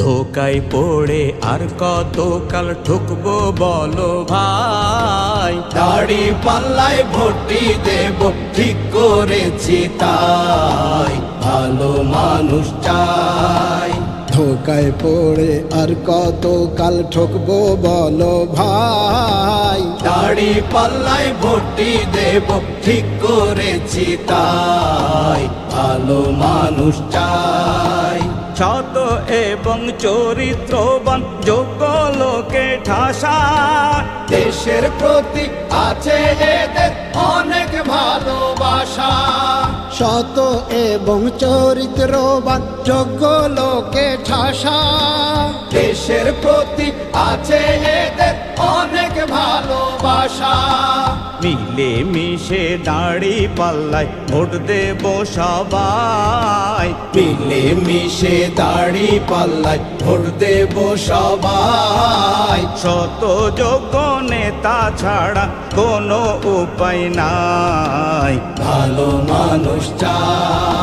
ধোকায় পড়ে আর কত কাল ঠুকবো বলো ভাই? দাড়ি পাল্লায় ভর্তি দেব ঠিক করেছি তাই। ভালো মানুষ চাই। ধোকায় পড়ে আর কত কাল ঠকবো বলো ভাই? দাড়ি পাল্লায় ভর্তি দেব ঠিক করেছি তাই। ভালো মানুষ চাই। এবং চরিত্রবান যোগ্য লোকে ঠাসা। দেশের প্রতি আছে এদের অনেক ভালোবাসা। শত এবং চরিত্রবান যোগ্য লোকে ঠাসা। দেশের প্রতি আছে ভালোবাসা। মিলে মিশে দাড়ি পাল্লায় ভোট দেব সবাই। মিলে মিশে দাড়ি পাল্লায় ভোট দেব সবাই। শত যোগ্য নেতা ছাড়া কোনো উপায় নাই। ভালো মানুষ চাই।